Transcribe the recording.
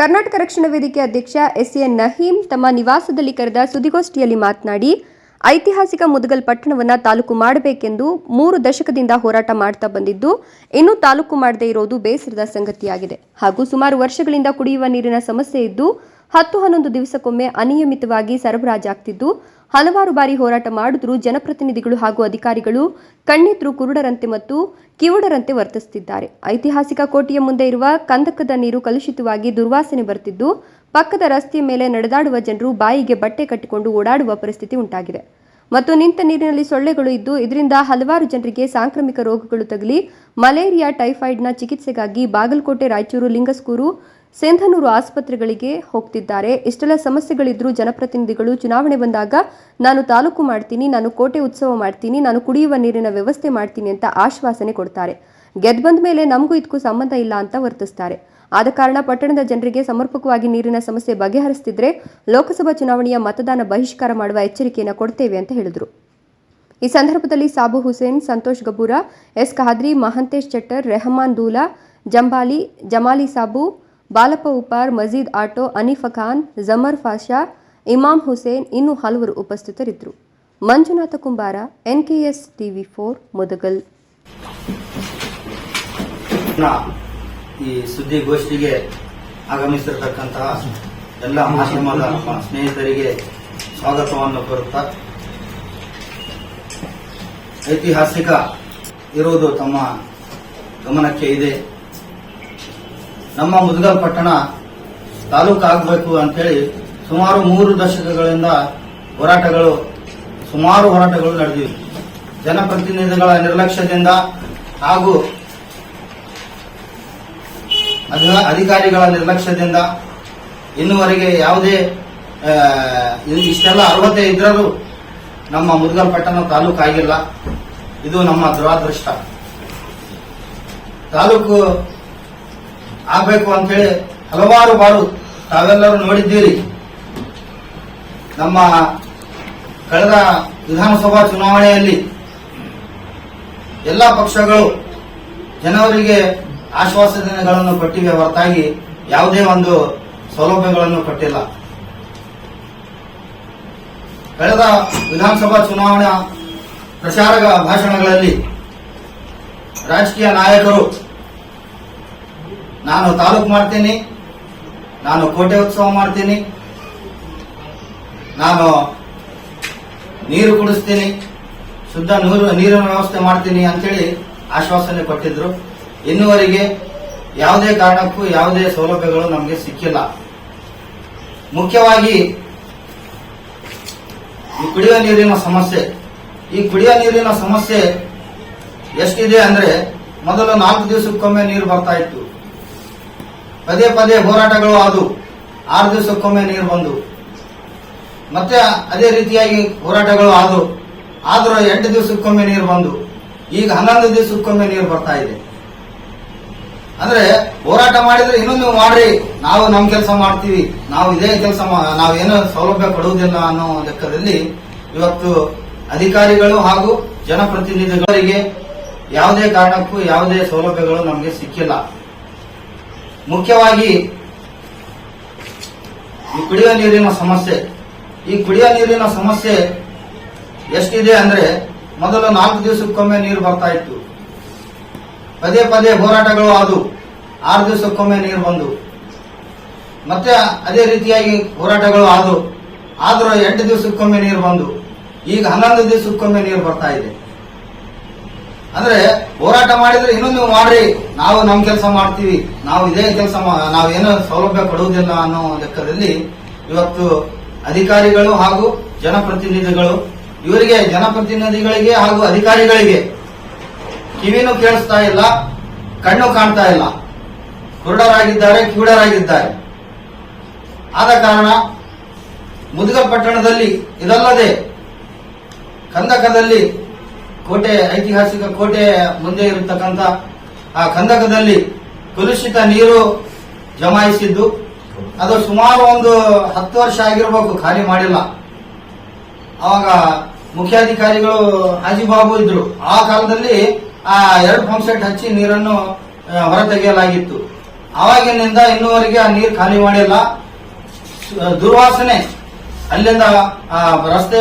ಕರ್ನಾಟಕ ರಕ್ಷಣಾ ವೇದಿಕೆ ಅಧ್ಯಕ್ಷ ಎಸ್ ಎನ್ ನಹೀಂ ತಮ್ಮ ನಿವಾಸದಲ್ಲಿ ಕರೆದ ಸುದ್ದಿಗೋಷ್ಠಿಯಲ್ಲಿ ಮಾತನಾಡಿ, ಐತಿಹಾಸಿಕ ಮುದಗಲ್ ಪಟ್ಟಣವನ್ನು ತಾಲೂಕು ಮಾಡಬೇಕೆಂದು ಮೂರು ದಶಕದಿಂದ ಹೋರಾಟ ಮಾಡ್ತಾ ಬಂದಿದ್ದು, ಇನ್ನೂ ತಾಲೂಕು ಮಾಡದೇ ಇರೋದು ಬೇಸರದ ಸಂಗತಿಯಾಗಿದೆ. ಹಾಗೂ ಸುಮಾರು ವರ್ಷಗಳಿಂದ ಕುಡಿಯುವ ನೀರಿನ ಸಮಸ್ಯೆ ಇದ್ದು, ಹತ್ತು ಹನ್ನೊಂದು ದಿವಸಕ್ಕೊಮ್ಮೆ ಅನಿಯಮಿತವಾಗಿ ಸರಬರಾಜಾಗ್ತಿದ್ದು ಹಲವಾರು ಬಾರಿ ಹೋರಾಟ ಮಾಡಿದ್ರೂ ಜನಪ್ರತಿನಿಧಿಗಳು ಹಾಗೂ ಅಧಿಕಾರಿಗಳು. ಕಣ್ಣಿದ್ರು ಕುರುಡರಂತೆ ಮತ್ತು ಕಿವುಡರಂತೆ ವರ್ತಿಸುತ್ತಿದ್ದಾರೆ. ಐತಿಹಾಸಿಕ ಕೋಟೆಯ ಮುಂದೆ ಇರುವ ಕಂದಕದ ನೀರು ಕಲುಷಿತವಾಗಿ ದುರ್ವಾಸನೆ ಬರುತ್ತಿದ್ದು, ಪಕ್ಕದ ರಸ್ತೆಯ ಮೇಲೆ ನಡೆದಾಡುವ ಜನರು ಬಾಯಿಗೆ ಬಟ್ಟೆ ಕಟ್ಟಿಕೊಂಡು ಓಡಾಡುವ ಪರಿಸ್ಥಿತಿ ಉಂಟಾಗಿದೆ. ಮತ್ತು ನಿಂತ ನೀರಿನಲ್ಲಿ ಸೊಳ್ಳೆಗಳು ಇದ್ದು, ಇದರಿಂದ ಹಲವಾರು ಜನರಿಗೆ ಸಾಂಕ್ರಾಮಿಕ ರೋಗಗಳು ತಗಲಿ, ಮಲೇರಿಯಾ, ಟೈಫಾಯ್ಡ್ನ ಚಿಕಿತ್ಸೆಗಾಗಿ ಬಾಗಲಕೋಟೆ, ರಾಯಚೂರು ಲಿಂಗಸ್ಕೂರು ಸಿಂಧನೂರು ಆಸ್ಪತ್ರೆಗಳಿಗೆ ಹೋಗ್ತಿದ್ದಾರೆ. ಇಷ್ಟೆಲ್ಲ ಸಮಸ್ಯೆಗಳಿದ್ರೂ ಜನಪ್ರತಿನಿಧಿಗಳು ಚುನಾವಣೆ ಬಂದಾಗ, ನಾನು ತಾಲೂಕು ಮಾಡ್ತೀನಿ, ನಾನು ಕೋಟೆ ಉತ್ಸವ ಮಾಡ್ತೀನಿ, ನಾನು ಕುಡಿಯುವ ನೀರಿನ ವ್ಯವಸ್ಥೆ ಮಾಡ್ತೀನಿ ಅಂತ ಆಶ್ವಾಸನೆ ಕೊಡ್ತಾರೆ. ಗೆದ್ದು ಬಂದ ಮೇಲೆ ನಮಗೂ ಇದಕ್ಕೂ ಸಂಬಂಧ ಇಲ್ಲ ಅಂತ ವರ್ತಿಸ್ತಾರೆ. ಆದ ಕಾರಣ ಪಟ್ಟಣದ ಜನರಿಗೆ ಸಮರ್ಪಕವಾಗಿ ನೀರಿನ ಸಮಸ್ಯೆ ಬಗೆಹರಿಸ್ತಿದ್ರೆ ಲೋಕಸಭಾ ಚುನಾವಣೆಯ ಮತದಾನ ಬಹಿಷ್ಕಾರ ಮಾಡುವ ಎಚ್ಚರಿಕೆಯನ್ನು ಕೊಡ್ತೇವೆ ಅಂತ ಹೇಳಿದರು. ಈ ಸಂದರ್ಭದಲ್ಲಿ ಸಾಬು ಹುಸೇನ್, ಸಂತೋಷ್ ಗಬೂರ, ಎಸ್. ಖಾದ್ರಿ ಮಹಂತೇಶ್ ಚಟ್ಟರ್, ರೆಹಮಾನ್ ದೂಲಾ, ಜಂಬಾಲಿ, ಜಮಾಲಿ ಸಾಬು ಬಾಲಪ್ಪ ಉಪಾರ್ ಮಜೀದ್ ಆಟೋ, ಅನೀಫ ಖಾನ್, ಜಮರ್ ಫಾಷಾ ಇಮಾಮ್ ಹುಸೇನ್ ಇನ್ನೂ ಹಲವರು ಉಪಸ್ಥಿತರಿದ್ದರು. ಮಂಜುನಾಥ ಕುಂಬಾರ, ಎನ್ಕೆಎಸ್ ಟಿವಿ ಫೋರ್, ಮುದಗಲ್. ಈ ಸುದ್ದಿಗೋಷ್ಠಿಗೆ ಆಗಮಿಸಿರತಕ್ಕಂತಹ ಎಲ್ಲ ಮಾಧ್ಯಮದ ನಮ್ಮ ಸ್ನೇಹಿತರಿಗೆ ಸ್ವಾಗತವನ್ನು ಕೋರುತ್ತಾ, ಐತಿಹಾಸಿಕ ಇರುವುದು ತಮ್ಮ ಗಮನಕ್ಕೆ ಇದೆ. ನಮ್ಮ ಮುದಗಲ್ ಪಟ್ಟಣ ತಾಲೂಕು ಆಗಬೇಕು ಅಂತೇಳಿ ಸುಮಾರು ಮೂರು ದಶಕಗಳಿಂದ ಹೋರಾಟಗಳು, ಸುಮಾರು ಹೋರಾಟಗಳು ನಡೆದಿವೆ. ಜನಪ್ರತಿನಿಧಿಗಳ ನಿರ್ಲಕ್ಷ್ಯದಿಂದ ಹಾಗೂ ಅಧ- ಅಧಿಕಾರಿಗಳ ನಿರ್ಲಕ್ಷ್ಯದಿಂದ ಇನ್ನುವರೆಗೆ ಯಾವುದೇ ಇಷ್ಟೆಲ್ಲ ಅರ್ಹತೆ ಇದ್ದರೂ ನಮ್ಮ ಮುದಗಲ್ ಪಟ್ಟಣ ತಾಲೂಕು ಆಗಿಲ್ಲ. ಇದು ನಮ್ಮ ದುರಾದೃಷ್ಟ. ತಾಲೂಕು ಆಗಬೇಕು ಅಂತೇಳಿ ಹಲವಾರು ಬಾರು ತಾವೆಲ್ಲರೂ ನೋಡಿದ್ದೀರಿ. ನಮ್ಮ ಕಳೆದ ವಿಧಾನಸಭಾ ಚುನಾವಣೆಯಲ್ಲಿ ಎಲ್ಲ ಪಕ್ಷಗಳು ಜನವರಿಗೆ ಆಶ್ವಾಸನೆಗಳನ್ನು ಕೊಟ್ಟಿವೆ, ಹೊರತಾಗಿ ಯಾವುದೇ ಒಂದು ಸೌಲಭ್ಯಗಳನ್ನು ಕೊಟ್ಟಿಲ್ಲ. ಕಳೆದ ವಿಧಾನಸಭಾ ಚುನಾವಣಾ ಪ್ರಚಾರ ಭಾಷಣಗಳಲ್ಲಿ ರಾಜಕೀಯ ನಾಯಕರು ನಾನು ತಾಲೂಕು ಮಾಡ್ತೀನಿ. ನಾನು ಕೋಟೆ ಉತ್ಸವ ಮಾಡ್ತೀನಿ. ನಾನು ನೀರು ಕುಡಿಸ್ತೀನಿ. ಶುದ್ಧ ನೀರು ನೀರಿನ ವ್ಯವಸ್ಥೆ ಮಾಡ್ತೀನಿ ಅಂತೇಳಿ ಆಶ್ವಾಸನೆ ಕೊಟ್ಟಿದ್ರು. ಇನ್ನುವರೆಗೆ ಯಾವುದೇ ಕಾರಣಕ್ಕೂ ಯಾವುದೇ ಸೌಲಭ್ಯಗಳು ನಮಗೆ ಸಿಕ್ಕಿಲ್ಲ. ಮುಖ್ಯವಾಗಿ ಈ ಕುಡಿಯುವ ನೀರಿನ ಸಮಸ್ಯೆ. ಈ ಕುಡಿಯುವ ನೀರಿನ ಸಮಸ್ಯೆ ಎಷ್ಟಿದೆ ಅಂದ್ರೆ ಮೊದಲು ನಾಲ್ಕು ದಿವಸಕ್ಕೊಮ್ಮೆ ನೀರು ಬರ್ತಾ ಇತ್ತು. ಪದೇ ಪದೇ ಹೋರಾಟಗಳು ಆದವು ಆರು ದಿವಸಕ್ಕೊಮ್ಮೆ ನೀರು ಬಂದು. ಮತ್ತೆ ಅದೇ ರೀತಿಯಾಗಿ ಹೋರಾಟಗಳು ಆದವು ಆದರೂ ಎಂಟು ದಿವಸಕ್ಕೊಮ್ಮೆ ನೀರು ಬಂದು. ಈಗ ಹನ್ನೊಂದು ದಿವಸಕ್ಕೊಮ್ಮೆ ನೀರು ಬರ್ತಾ ಇದೆ. ಅಂದ್ರೆ ಹೋರಾಟ ಮಾಡಿದ್ರೆ ಇನ್ನೊಂದು ನೀವು ಮಾಡ್ರಿ. ನಾವು ನಮ್ ಕೆಲಸ ಮಾಡ್ತೀವಿ. ನಾವು ಇದೇ ಕೆಲಸ ನಾವೇನು ಸೌಲಭ್ಯ ಕೊಡುವುದಿಲ್ಲ ಅನ್ನೋ ಲೆಕ್ಕದಲ್ಲಿ ಇವತ್ತು ಅಧಿಕಾರಿಗಳು ಹಾಗೂ ಜನಪ್ರತಿನಿಧಿಗಳಿಗೆ ಯಾವುದೇ ಕಾರಣಕ್ಕೂ ಯಾವುದೇ ಸೌಲಭ್ಯಗಳು ನಮಗೆ ಸಿಕ್ಕಿಲ್ಲ. ಮುಖ್ಯವಾಗಿ ಈ ಕುಡಿಯುವ ನೀರಿನ ಸಮಸ್ಯೆ. ಈ ಕುಡಿಯುವ ನೀರಿನ ಸಮಸ್ಯೆ ಎಷ್ಟಿದೆ ಅಂದ್ರೆ ಮೊದಲು ನಾಲ್ಕು ದಿವಸಕ್ಕೊಮ್ಮೆ ನೀರು ಬರ್ತಾ ಇತ್ತು. ಪದೇ ಪದೇ ಹೋರಾಟಗಳು ಆದವು ಆರು ದಿವಸಕ್ಕೊಮ್ಮೆ ನೀರು ಬಂದು. ಮತ್ತೆ ಅದೇ ರೀತಿಯಾಗಿ ಹೋರಾಟಗಳು ಆದವು ಆದ್ರೂ ಎಂಟು ದಿವಸಕ್ಕೊಮ್ಮೆ ನೀರು ಬಂದು. ಈಗ ಹನ್ನೊಂದು ದಿವಸಕ್ಕೊಮ್ಮೆ ನೀರು ಬರ್ತಾ ಇದೆ. ಅಂದ್ರೆ ಹೋರಾಟ ಮಾಡಿದ್ರೆ ಇನ್ನೂ ನೀವು ಮಾಡ್ರಿ. ನಾವು ನಮ್ ಕೆಲಸ ಮಾಡ್ತೀವಿ. ನಾವು ಇದೇ ಕೆಲಸ ನಾವೇನು ಸೌಲಭ್ಯ ಕೊಡುವುದಿಲ್ಲ ಅನ್ನೋ ಲೆಕ್ಕದಲ್ಲಿ ಇವತ್ತು ಅಧಿಕಾರಿಗಳು ಹಾಗೂ ಜನಪ್ರತಿನಿಧಿಗಳು, ಇವರಿಗೆ ಜನಪ್ರತಿನಿಧಿಗಳಿಗೆ ಹಾಗೂ ಅಧಿಕಾರಿಗಳಿಗೆ ಕಿವಿನೂ ಕೇಳಿಸ್ತಾ ಇಲ್ಲ, ಕಣ್ಣು ಕಾಣ್ತಾ ಇಲ್ಲ. ಕುರುಡರಾಗಿದ್ದಾರೆ, ಕಿವುಡರಾಗಿದ್ದಾರೆ. ಆದ ಕಾರಣ ಮುದುಗ ಪಟ್ಟಣದಲ್ಲಿ ಇದಲ್ಲದೆ ಕಂದಕದಲ್ಲಿ ಕೋಟೆ, ಐತಿಹಾಸಿಕ ಕೋಟೆ ಮುಂದೆ ಇರತಕ್ಕಂತ ಆ ಕಂದಕದಲ್ಲಿ ಕಲುಷಿತ ನೀರು ಜಮಾಯಿಸಿದ್ದು. ಅದು ಸುಮಾರು ಒಂದು ಹತ್ತು ವರ್ಷ ಆಗಿರ್ಬೇಕು, ಖಾಲಿ ಮಾಡಿಲ್ಲ. ಅವಾಗ ಮುಖ್ಯಾಧಿಕಾರಿಗಳು ಹಾಜಿಬಾಬು ಇದ್ರು. ಆ ಕಾಲದಲ್ಲಿ ಆ ಎರಡು ಪಂಪ್ ಸೆಟ್ ಹಚ್ಚಿ ನೀರನ್ನು ಹೊರತೆಗೆಯಲಾಗಿತ್ತು. ಆವಾಗಿನಿಂದ ಇನ್ನೂವರೆಗೆ ಆ ನೀರು ಖಾಲಿ ಮಾಡಿಲ್ಲ. ದುರ್ವಾಸನೆ. ಅಲ್ಲಿಂದ ರಸ್ತೆ